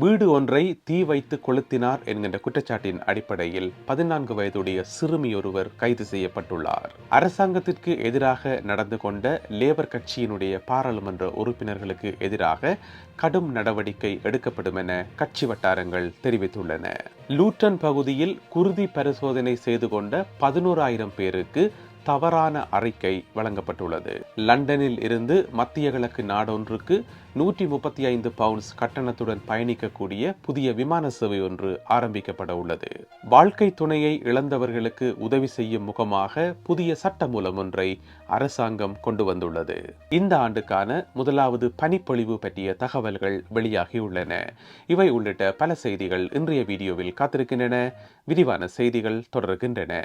வீடு ஒன்றை தீ வைத்து கொளுத்தினார் என்கின்ற குற்றச்சாட்டின் அடிப்படையில் பதினான்கு வயதுடைய சிறுமி ஒருவர் கைது செய்யப்பட்டுள்ளார். அரசாங்கத்திற்கு எதிராக நடந்து கொண்ட லேபர் கட்சியினுடைய பாராளுமன்ற உறுப்பினர்களுக்கு எதிராக கடும் நடவடிக்கை எடுக்கப்படும் என கட்சி வட்டாரங்கள் தெரிவித்துள்ளன. லூட்டன் பகுதியில் குருதி பரிசோதனை செய்து கொண்ட பதினோராயிரம் பேருக்கு தவறான அறிக்கை வழங்கப்பட்டுள்ளது. லண்டனில் இருந்து மத்திய கிழக்கு நாடொன்றுக்கு நூற்றி முப்பத்தி ஐந்து பவுண்ட்ஸ் கட்டணத்துடன் பயணிக்கக்கூடிய புதிய விமான சேவை ஒன்று ஆரம்பிக்கப்பட உள்ளது. வாழ்க்கை துணையை இழந்தவர்களுக்கு உதவி செய்யும் முகமாக புதிய சட்ட மூலம் ஒன்றை அரசாங்கம் கொண்டு வந்துள்ளது. இந்த ஆண்டுக்கான முதலாவது பனிப்பொழிவு பற்றிய தகவல்கள் வெளியாகியுள்ளன இவை உள்ளிட்ட பல செய்திகள் இன்றைய வீடியோவில் காத்திருக்கின்றன. விரிவான செய்திகள் தொடர்கின்றன.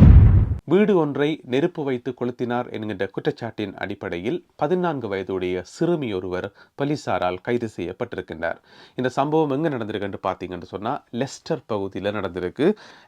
வீடு ஒன்றை நெருப்பு வைத்து கொளுத்தினார் என்கின்ற குற்றச்சாட்டின் அடிப்படையில் பதினான்கு வயதுடைய சிறுமி ஒருவர் போலீசாரால் கைது செய்யப்பட்டிருக்கின்றார். இந்த சம்பவம் எங்க நடந்திருக்குன்னு பார்த்தீங்கன்னு சொன்னால் லெஸ்டர் பகுதியில் நடந்திருக்கு.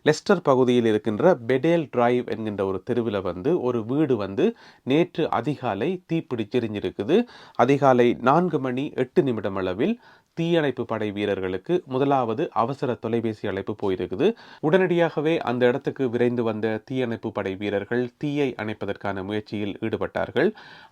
லெஸ்டர் பகுதியில் இருக்கின்ற பெடேல் டிரைவ் என்கின்ற ஒரு தெருவில் வந்து ஒரு வீடு வந்து நேற்று அதிகாலை தீப்பிடிச்செறிஞ்சிருக்குது அதிகாலை நான்கு மணி எட்டு நிமிடம் அளவில் தீயணைப்பு படை வீரர்களுக்கு முதலாவது அவசர தொலைபேசி அழைப்பு போயிருக்குது. உடனடியாகவே அந்த இடத்துக்கு விரைந்து வந்த தீயணைப்பு படை வீரர்கள் தீயை அணைப்பதற்கான முயற்சியில் ஈடுபட்டார்கள்.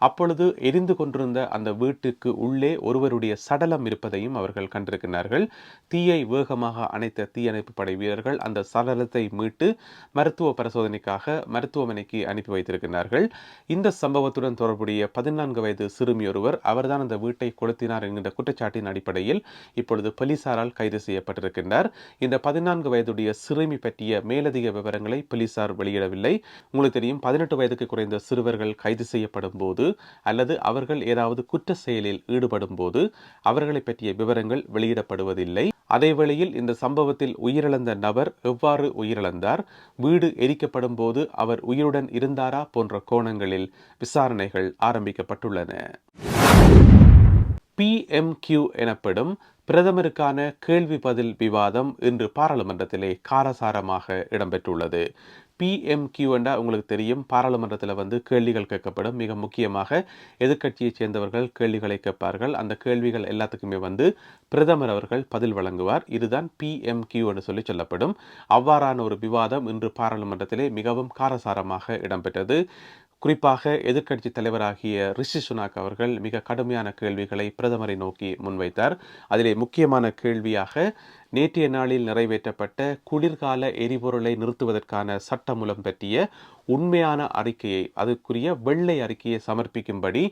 அப்பொழுது எரிந்து கொண்டிருந்த அந்த வீட்டுக்கு உள்ளே ஒருவருடைய சடலம் இருப்பதையும் அவர்கள் கண்டிருக்கிறார்கள். தீயை வேகமாக அணைத்த தீயணைப்பு படை வீரர்கள் அந்த சடலத்தை மீட்டு மருத்துவ பரிசோதனைக்காக மருத்துவமனைக்கு அனுப்பி வைத்திருக்கிறார்கள். இந்த சம்பவத்துடன் தொடர்புடைய பதினான்கு வயது சிறுமி ஒருவர் அவர்தான் அந்த வீட்டை கொளுத்தினார் என்கின்ற குற்றச்சாட்டின் அடிப்படையில் நிலையில் இப்பொழுது போலீசாரால் கைது செய்யப்பட்டிருக்கின்றார். இந்த பதினான்கு வயதுடைய சிறுமி பற்றிய மேலதிக விவரங்களை போலீசார் வெளியிடவில்லை. உங்களுக்கு தெரியும் பதினெட்டு வயதுக்கு குறைந்த சிறுவர்கள் கைது செய்யப்படும் போது அல்லது அவர்கள் ஏதாவது குற்ற செயலில் ஈடுபடும் போது அவர்களை பற்றிய விவரங்கள் வெளியிடப்படுவதில்லை. அதேவேளையில் இந்த சம்பவத்தில் உயிரிழந்த நபர் எவ்வாறு உயிரிழந்தார்? வீடு எரிக்கப்படும் போது அவர் உயிருடன் இருந்தாரா? போன்ற கோணங்களில் விசாரணைகள் ஆரம்பிக்கப்பட்டுள்ளன. பிஎம்கியூ எனப்படும் பிரதமருக்கான கேள்வி பதில் விவாதம் இன்று பாராளுமன்றத்திலே காரசாரமாக இடம்பெற்றுள்ளது. பிஎம்கியூ என்றால் உங்களுக்கு தெரியும் பாராளுமன்றத்தில் வந்து கேள்விகள் கேட்கப்படும். மிக முக்கியமாக எதிர்க்கட்சியைச் சேர்ந்தவர்கள் கேள்விகளை கேட்பார்கள். அந்த கேள்விகள் எல்லாத்துக்குமே வந்து பிரதமர் அவர்கள் பதில் வழங்குவார். இதுதான் பிஎம்கியூ என்று சொல்லி சொல்லப்படும். அவ்வாறான ஒரு விவாதம் இன்று பாராளுமன்றத்திலே மிகவும் காரசாரமாக இடம்பெற்றது. குறிப்பாக எதிர்க்கட்சி தலைவராகிய ரிஷி சுனாக் அவர்கள் மிக கடுமையான கேள்விகளை பிரதமரை நோக்கி முன்வைத்தார். அதிலே முக்கியமான கேள்வியாக நேற்றைய நாளில் நிறைவேற்றப்பட்ட குளிர்கால எரிபொருளை நிறுத்துவதற்கான சட்டமூலம் பற்றிய உண்மையான அறிக்கையை அதற்குரிய வெள்ளை அறிக்கையை சமர்ப்பிக்கும்படி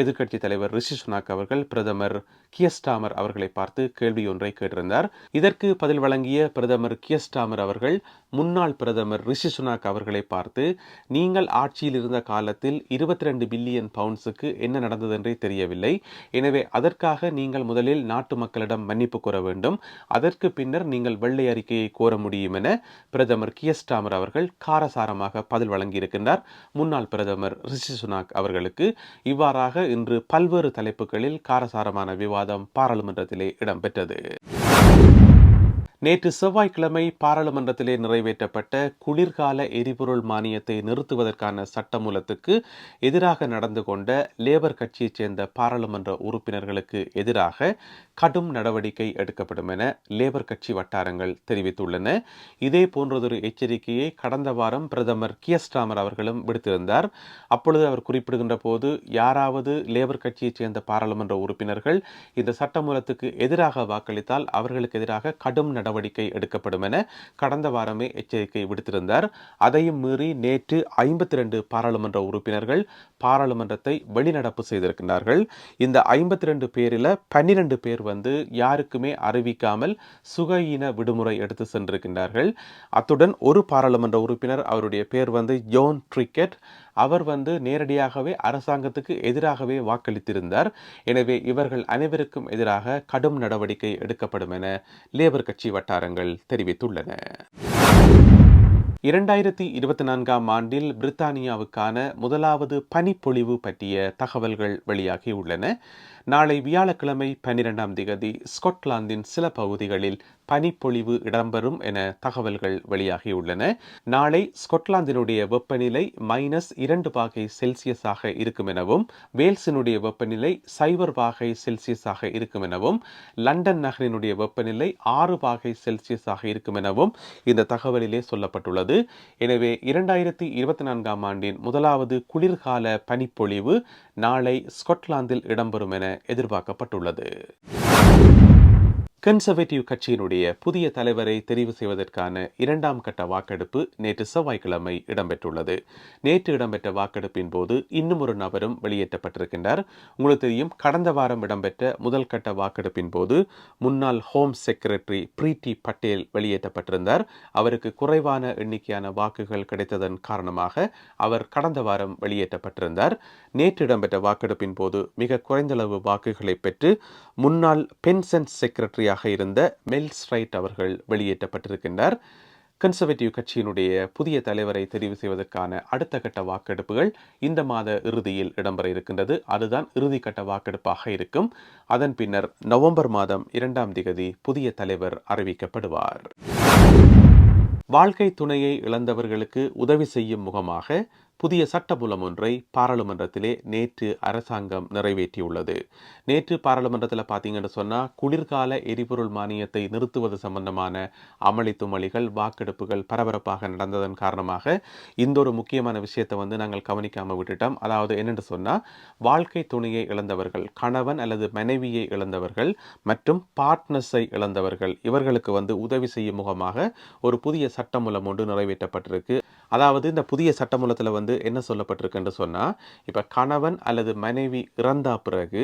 எதிர்க்கட்சி தலைவர் ரிஷி சுனாக் அவர்கள் பிரதமர் கியஸ்டாமர் அவர்களை பார்த்து கேள்வி ஒன்றை கேட்டிருந்தார். இதற்கு பதில் வழங்கிய பிரதமர் கியஸ்டாமர் அவர்கள் முன்னாள் பிரதமர் ரிஷி சுனாக் அவர்களை பார்த்து நீங்கள் ஆட்சியில் இருந்த காலத்தில் இருபத்தி ரெண்டு பில்லியன் பவுண்ட்ஸுக்கு என்ன நடந்தது என்றே தெரியவில்லை. எனவே அதற்காக நீங்கள் முதலில் நாட்டு மக்களிடம் மன்னிப்பு கோர வேண்டும். அதற்கு பின்னர் நீங்கள் வெள்ளை அறிக்கையை கோர முடியும் என பிரதமர் கியஸ்டாமர் அவர்கள் காரசாரமாக பதில் வழங்கியிருக்கின்றார். முன்னாள் பிரதமர் ரிஷி சுனாக் அவர்களுக்கு இவ்வாறாக இன்று பல்வேறு தலைப்புகளில் காரசாரமான விவாதம் பாராளுமன்றத்திலே இடம்பெற்றது. நேற்று செவ்வாய்க்கிழமை பாராளுமன்றத்திலே நிறைவேற்றப்பட்ட குளிர்கால எரிபொருள் மானியத்தை நிறுத்துவதற்கான சட்டமூலத்துக்கு எதிராக நடந்து கொண்ட லேபர் கட்சியைச் சேர்ந்த பாராளுமன்ற உறுப்பினர்களுக்கு எதிராக கடும் நடவடிக்கை எடுக்கப்படும் என லேபர் கட்சி வட்டாரங்கள் தெரிவித்துள்ளன. இதே போன்றதொரு எச்சரிக்கையை கடந்த வாரம் பிரதமர் கியஸ்டாமர் அவர்களும் விடுத்திருந்தார். அப்பொழுது அவர் குறிப்பிடுகின்ற போது யாராவது லேபர் கட்சியைச் சேர்ந்த பாராளுமன்ற உறுப்பினர்கள் இந்த சட்டமூலத்துக்கு எதிராக வாக்களித்தால் அவர்களுக்கு எதிராக கடும் நடவடிக்கை எடுக்கப்படும் என கடந்த வாரமே எச்சரிக்கை விடுத்திருந்தார். அதையும் மீறி நேற்று ஐம்பத்தி ரெண்டு பாராளுமன்ற உறுப்பினர்கள் பாராளுமன்றத்தை வெளிநடப்பு செய்திருக்கிறார்கள் இந்த ஐம்பத்தி ரெண்டு பேரில் பன்னிரண்டு பேர் வந்து யாருக்குமே அறிவிக்காமல் சுகயின விடுமுறை எடுத்து சென்றிருக்கின்றார்கள். அத்துடன் ஒரு பாராளுமன்ற உறுப்பினர் அவருடைய பேர் வந்து ஜோன் ட்ரிக்கெட். அவர் வந்து நேரடியாகவே அரசாங்கத்துக்கு எதிராகவே வாக்களித்திருந்தார். எனவே இவர்கள் அனைவருக்கும் எதிராக கடும் நடவடிக்கை எடுக்கப்படும் என லேபர் கட்சி வட்டாரங்கள் தெரிவித்துள்ளன. இரண்டாயிரத்தி இருபத்தி நான்காம் ஆண்டில் பிரித்தானியாவுக்கான முதலாவது பனிப்பொழிவு பற்றிய தகவல்கள் வெளியாகியுள்ளன நாளை வியாழக்கிழமை பன்னிரெண்டாம் திகதி ஸ்கொட்லாந்தின் சில பகுதிகளில் பனிப்பொழிவு இடம்பெறும் என தகவல்கள் வெளியாகியுள்ளன. நாளை ஸ்கொட்லாந்தினுடைய வெப்பநிலை மைனஸ் இரண்டு பாகை செல்சியஸாக இருக்கும் எனவும் வேல்ஸினுடைய வெப்பநிலை சைபர் பாகை செல்சியஸாக இருக்கும் எனவும் லண்டன் நகரினுடைய வெப்பநிலை ஆறு பாகை செல்சியஸாக இருக்கும் எனவும் இந்த தகவலிலே சொல்லப்பட்டுள்ளது. எனவே இரண்டாயிரத்தி இருபத்தி நான்காம் ஆண்டின் முதலாவது குளிர்கால பனிப்பொழிவு நாளை ஸ்கொட்லாந்தில் இடம்பெறும் என எதிர்பார்க்கப்பட்டுள்ளது. கன்சர்வேட்டிவ் கட்சியினுடைய புதிய தலைவரை தெரிவு செய்வதற்கான இரண்டாம் கட்ட வாக்கெடுப்பு நேற்று செவ்வாய்க்கிழமை இடம்பெற்றுள்ளது. நேற்று இடம்பெற்ற வாக்கெடுப்பின் போது இன்னும் ஒரு நபரும் வெளியேற்றப்பட்டிருக்கின்றார். உங்களுக்கு தெரியும் கடந்த வாரம் இடம்பெற்ற முதல் கட்ட வாக்கெடுப்பின் போது முன்னாள் ஹோம் செக்ரட்டரி பிரீத்தி பட்டேல் வெளியேற்றப்பட்டிருந்தார். அவருக்கு குறைவான எண்ணிக்கையான வாக்குகள் கிடைத்ததன் காரணமாக அவர் கடந்த வாரம் வெளியேற்றப்பட்டிருந்தார். நேற்று இடம்பெற்ற வாக்கெடுப்பின் போது மிக குறைந்தளவு வாக்குகளை பெற்று முன்னாள் பென்சன் செக்ரட்டரியாக இருந்த மெல் ஸ்ட்ரைட் அவர்கள் வெளியேற்றப்பட்டிருக்கின்றார். கன்சர்வேட்டிவ் கட்சியினுடைய புதிய தலைவரை தெரிவு செய்வதற்கான அடுத்த கட்ட வாக்கெடுப்புகள் இந்த மாத இறுதியில் இடம்பெற இருக்கின்றது. அதுதான் இறுதி கட்ட வாக்கெடுப்பாக இருக்கும். அதன் பின்னர் நவம்பர் மாதம் இரண்டாம் திகதி புதிய தலைவர் அறிவிக்கப்படுவார். வாழ்க்கை துணையை இழந்தவர்களுக்கு உதவி செய்யும் முகமாக புதிய சட்டமூலம் ஒன்றை பாராளுமன்றத்திலே நேற்று அரசாங்கம் நிறைவேற்றியுள்ளது. நேற்று பாராளுமன்றத்தில் பார்த்தீங்கன்னு சொன்னால் குளிர்கால எரிபொருள் மானியத்தை நிறுத்துவது சம்பந்தமான அமளி துமளிகள் வாக்கெடுப்புகள் பரபரப்பாக நடந்ததன் காரணமாக இந்த ஒரு முக்கியமான விஷயத்தை வந்து நாங்கள் கவனிக்காமல் விட்டுட்டோம். அதாவது என்னென்று சொன்னால் வாழ்க்கை துணையை இழந்தவர்கள் கணவன் அல்லது மனைவியை இழந்தவர்கள் மற்றும் பார்ட்னர்ஸை இழந்தவர்கள் இவர்களுக்கு வந்து உதவி செய்யும் முகமாக ஒரு புதிய சட்டமூலம் ஒன்று நிறைவேற்றப்பட்டிருக்கு. அதாவது இந்த புதிய சட்டமூலத்தில் வந்து என்ன சொல்லப்பட்டிருக்குன்னு சொன்னால் இப்போ கணவன் அல்லது மனைவி இறந்தா பிறகு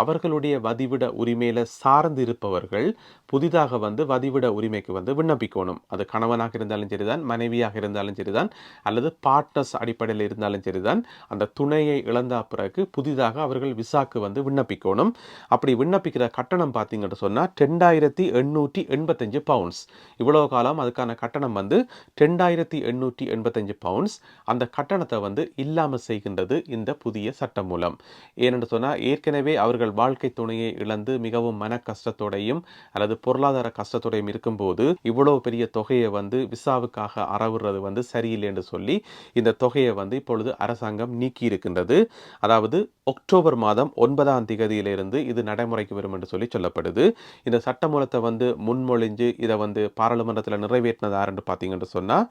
அவர்களுடைய வதிவிட உரிமையில் சார்ந்து இருப்பவர்கள் புதிதாக வந்து வதிவிட உரிமைக்கு வந்து விண்ணப்பிக்கணும். அது கணவனாக இருந்தாலும் சரிதான் மனைவியாக இருந்தாலும் சரிதான் அல்லது பார்ட்னர்ஸ் அடிப்படையில் இருந்தாலும் சரிதான் அந்த துணையை இழந்தா பிறகு புதிதாக அவர்கள் விசாக்கு வந்து விண்ணப்பிக்கணும். அப்படி விண்ணப்பிக்கிற கட்டணம் பார்த்தீங்கன்னு சொன்னால் ரெண்டாயிரத்தி எண்ணூற்றி எண்பத்தஞ்சு பவுண்ட்ஸ் இவ்வளோ காலம் அதுக்கான கட்டணம் வந்து ரெண்டாயிரத்தி எண்ணூற்றி எண்பத்தஞ்சு பவுண்ட்ஸ் அந்த கட்டணத்தை வந்து இல்லாமல் செய்கின்றது இந்த புதிய சட்டம் மூலம். ஏனென்று சொன்னால் ஏற்கனவே அவர்கள் வாழ்க்கை துணையை இழந்து மிகவும் மன கஷ்டத்தோடையும் அல்லது பொருளாதார கஷ்டத்தோடையும் இருக்கும்போது இவ்வளவு பெரிய தொகையை வந்து விசாவுக்காக அறவுறது வந்து சரியில்லை என்று சொல்லி இந்த தொகையை வந்து இப்பொழுது அரசாங்கம் நீக்கி இருக்கின்றது அதாவது அக்டோபர் மாதம் ஒன்பதாம் திகதியிலிருந்து இது நடைமுறைக்கு வரும் என்று சொல்லி சொல்லப்படுது. இந்த சட்டமூலத்தை வந்து முன்மொழிஞ்சு இதை வந்து பாராளுமன்றத்தில் நிறைவேற்றினதாருன்னு பார்த்தீங்கன்னு சொன்னால்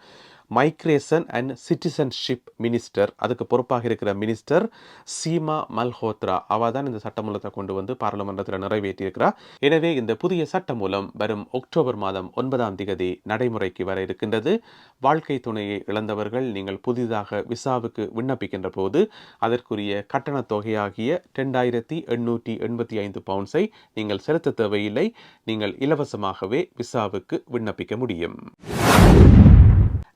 மைக்ரேஷன் அண்ட் சிட்டிசன்ஷிப் மினிஸ்டர் அதுக்கு பொறுப்பாக இருக்கிற மினிஸ்டர் சீமா மல்ஹோத்ரா. அவ தான் இந்த சட்டமூலத்தை கொண்டு வந்து பாராளுமன்றத்தில் நிறைவேற்றியிருக்கிறார் எனவே இந்த புதிய சட்டமூலம் வரும் அக்டோபர் மாதம் ஒன்பதாம் திகதி நடைமுறைக்கு வர இருக்கின்றது. வாழ்க்கை துணையை இழந்தவர்கள் நீங்கள் புதிதாக விசாவுக்கு விண்ணப்பிக்கின்ற போது அதற்குரிய கட்டணத் தொகையாகிய ரெண்டாயிரத்தி எண்ணூற்றி எண்பத்தி ஐந்து பவுண்ட்ஸை நீங்கள் செலுத்த தேவையில்லை. நீங்கள் இலவசமாகவே விசாவுக்கு விண்ணப்பிக்க முடியும்.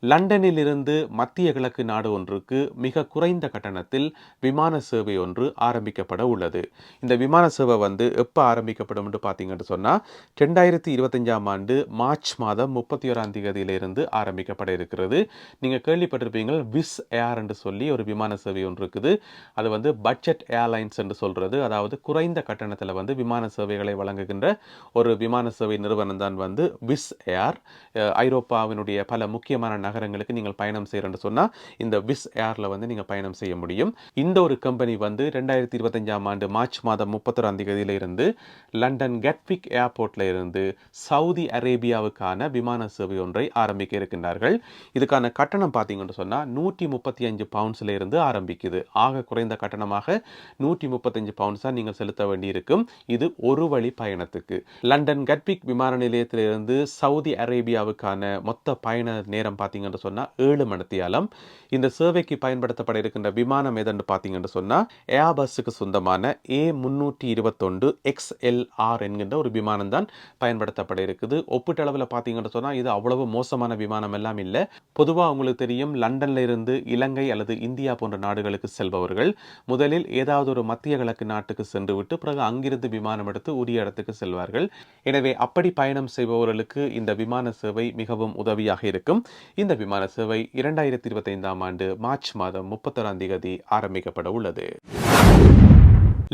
லண்டனில் இருந்து மத்திய கிழக்கு நாடு ஒன்றுக்கு மிக குறைந்த கட்டணத்தில் விமான சேவை ஒன்று ஆரம்பிக்கப்பட உள்ளது. இந்த விமான சேவை வந்து எப்போ ஆரம்பிக்கப்படும் என்று பார்த்தீங்கன்னு சொன்னால் ரெண்டாயிரத்தி இருபத்தஞ்சாம் ஆண்டு மார்ச் மாதம் முப்பத்தி ஓராம் தேதியிலிருந்து ஆரம்பிக்கப்பட இருக்கிறது. நீங்கள் கேள்விப்பட்டிருப்பீங்க விஸ் ஏர் என்று சொல்லி ஒரு விமான சேவை ஒன்று இருக்குது. அது வந்து பட்ஜெட் ஏர்லைன்ஸ் என்று சொல்கிறது அதாவது குறைந்த கட்டணத்தில் வந்து விமான சேவைகளை வழங்குகின்ற ஒரு விமான சேவை நிறுவனம் தான் வந்து விஸ் ஏர். ஐரோப்பாவினுடைய பல முக்கியமான நகரங்களுக்கு நீங்கள் பயணம் செய்கிறேன்னு சொன்னால் இந்த விஸ் ஏரில் வந்து நீங்கள் பயணம் செய்ய முடியும். இந்த ஒரு கம்பெனி வந்து ரெண்டாயிரத்தி இருபத்தஞ்சாம் ஆண்டு மார்ச் மாதம் முப்பத்தொராம் தேதியில இருந்து லண்டன் கெட்விக் ஏர்போர்ட்ல இருந்து சவுதி அரேபியாவுக்கான விமான சேவை ஒன்றை ஆரம்பிக்க இருக்கின்றார்கள். இதுக்கான கட்டணம் பார்த்தீங்கன்னு சொன்னால் நூற்றி முப்பத்தி அஞ்சு பவுன்ஸ்ல இருந்து ஆரம்பிக்குது. ஆக குறைந்த கட்டணமாக நூற்றி முப்பத்தஞ்சு பவுன்ஸாக நீங்கள் செலுத்த வேண்டியிருக்கும். இது ஒரு வழி பயணத்துக்கு. லண்டன் கட்விக் விமான நிலையத்திலிருந்து சவுதி அரேபியாவுக்கான மொத்த பயண நேரம் பார்த்தீங்கன்னு சொன்னால் ஏழு மணித்தியாலம் இந்த சேவைக்கு பயன்படுத்தப்பட இருக்கின்ற விமானம் எதுன்னு பார்த்தீங்கன்னு சொன்னால் ஏர்பஸ்ஸுக்கு சொந்தமான ஏ முன்னூற்றி இருபத்தொண்டு எக்ஸ்எல்ஆர் என்கின்ற ஒரு விமானம் தான் பயன்படுத்தப்பட இருக்குது. ஒப்பீட்டளவில் பார்த்தீங்கன்னு சொன்னால் இது அவ்வளவு மோசமான விமானம் எல்லாம் இல்லை. பொதுவாக உங்களுக்கு தெரியும் லண்டனில் இருந்து இலங்கை அல்லது இந்தியா போன்ற நாடுகளுக்கு செல்பவர்கள் முதலில் ஏதாவது ஒரு மத்திய கிழக்கு நாட்டுக்கு சென்று விட்டு பிறகு அங்கிருந்து விமானம் எடுத்து உரிய இடத்துக்கு செல்வார்கள். எனவே அப்படி பயணம் செய்பவர்களுக்கு இந்த விமான சேவை மிகவும் உதவியாக இருக்கும். இந்த விமான சேவை இரண்டாயிரத்தி இருபத்தைந்தாம் ஆண்டு மார்ச் மாதம் முப்பத்தொராம் தேதி ஆரம்பிக்கப்பட உள்ளது.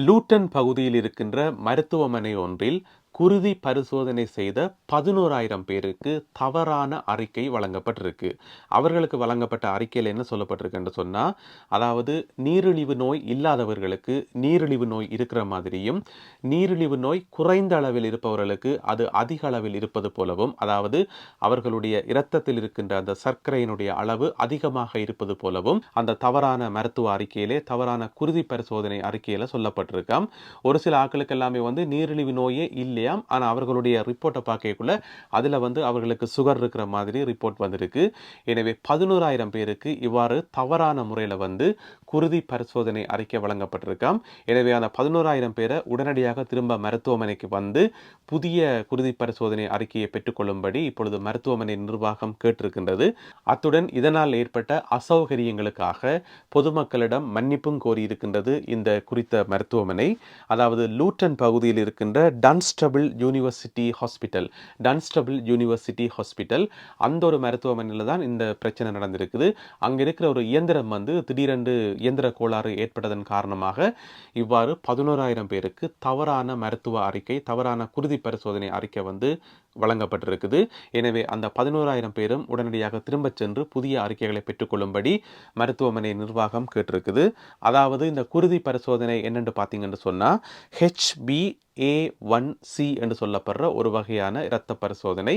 லூட்டன் பகுதியில் இருக்கின்ற மருத்துவமனை ஒன்றில் குருதி பரிசோதனை செய்த பதினோராயிரம் பேருக்கு தவறான அறிக்கை வழங்கப்பட்டிருக்கு. அவர்களுக்கு வழங்கப்பட்ட அறிக்கையில் என்ன சொல்லப்பட்டிருக்குன்னு சொன்னால் அதாவது நீரிழிவு நோய் இல்லாதவர்களுக்கு நீரிழிவு நோய் இருக்கிற மாதிரியும் நீரிழிவு நோய் குறைந்த அளவில் இருப்பவர்களுக்கு அது அதிக அளவில் இருப்பது போலவும் அதாவது அவர்களுடைய இரத்தத்தில் இருக்கின்ற அந்த சர்க்கரையினுடைய அளவு அதிகமாக இருப்பது போலவும் அந்த தவறான மருத்துவ அறிக்கையிலே தவறான குருதி பரிசோதனை அறிக்கையில் சொல்லப்பட்டிருக்காம். ஒரு சில ஆக்களுக்கு எல்லாமே வந்து நீரிழிவு நோயே இல்லை இல்லையாம் ஆனால் அவர்களுடைய ரிப்போர்ட்டை பார்க்கக்குள்ள அதில் வந்து அவர்களுக்கு சுகர் இருக்கிற மாதிரி ரிப்போர்ட் வந்திருக்கு. எனவே பதினோராயிரம் பேருக்கு இவ்வாறு தவறான முறையில் வந்து குருதி பரிசோதனை அறிக்கை வழங்கப்பட்டிருக்காம். எனவே அந்த பதினோராயிரம் பேரை உடனடியாக திரும்ப மருத்துவமனைக்கு வந்து புதிய குருதி பரிசோதனை அறிக்கையை பெற்றுக்கொள்ளும்படி இப்பொழுது மருத்துவமனை நிர்வாகம் கேட்டிருக்கின்றது. அத்துடன் இதனால் ஏற்பட்ட அசௌகரியங்களுக்காக பொதுமக்களிடம் மன்னிப்பும் கோரியிருக்கின்றது இந்த குறித்த மருத்துவமனை. அதாவது லூட்டன் பகுதியில் இருக்கின்ற Dunstable university hospital Dunstable university hospital அந்த ஒரு மருத்துவமனையில் தான் இந்த பிரச்சனை நடந்திருக்குது. அங்கே இருக்கிற ஒரு இயந்திரம் வந்து திடீரென்று இயந்திர கோளாறு ஏற்பட்டதன் காரணமாக இவ்வாறு பதினோராயிரம் பேருக்கு தவறான மருத்துவ அறிக்கை தவறான குருதி பரிசோதனை அறிக்கை வந்து வழங்கப்பட்டிருக்குது. எனவே அந்த பதினோராயிரம் பேரும் உடனடியாக திரும்பச் சென்று புதிய அறிக்கைகளை பெற்றுக்கொள்ளும்படி மருத்துவமனை நிர்வாகம் கேட்டிருக்குது. அதாவது இந்த குருதி பரிசோதனை என்னென்று பார்த்தீங்கன்னு சொன்னால் ஹெச்பி ஏ ஒன் சி என்று சொல்லப்படுற ஒரு வகையான இரத்த பரிசோதனை.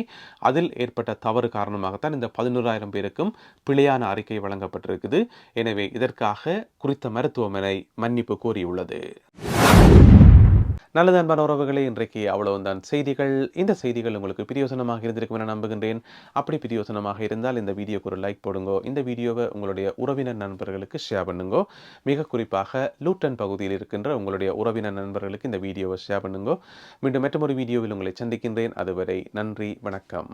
அதில் ஏற்பட்ட தவறு காரணமாகத்தான் இந்த பதினோராயிரம் பேருக்கும் பிழையான அறிக்கை வழங்கப்பட்டிருக்குது. எனவே இதற்காக குறித்த மருத்துவமனை மன்னிப்பு கோரியுள்ளது. நல்லது அன்பான உறவுகளே இன்றைக்கு அவ்வளவுதான். செய்திகள் இந்த செய்திகள் உங்களுக்கு பிரியோசனமாக இருந்திருக்கும் என நம்புகின்றேன். அப்படி பிரியோசனமாக இருந்தால் இந்த வீடியோக்கு ஒரு லைக் போடுங்கோ. இந்த வீடியோவை உங்களுடைய உறவினர் நண்பர்களுக்கு ஷேர் பண்ணுங்கோ. மிக குறிப்பாக லூட்டன் பகுதியில் இருக்கின்ற உங்களுடைய உறவினர் நண்பர்களுக்கு இந்த வீடியோவை ஷேர் பண்ணுங்கோ. மீண்டும் மற்றொரு வீடியோவில் உங்களை சந்திக்கின்றேன். அதுவரை நன்றி வணக்கம்.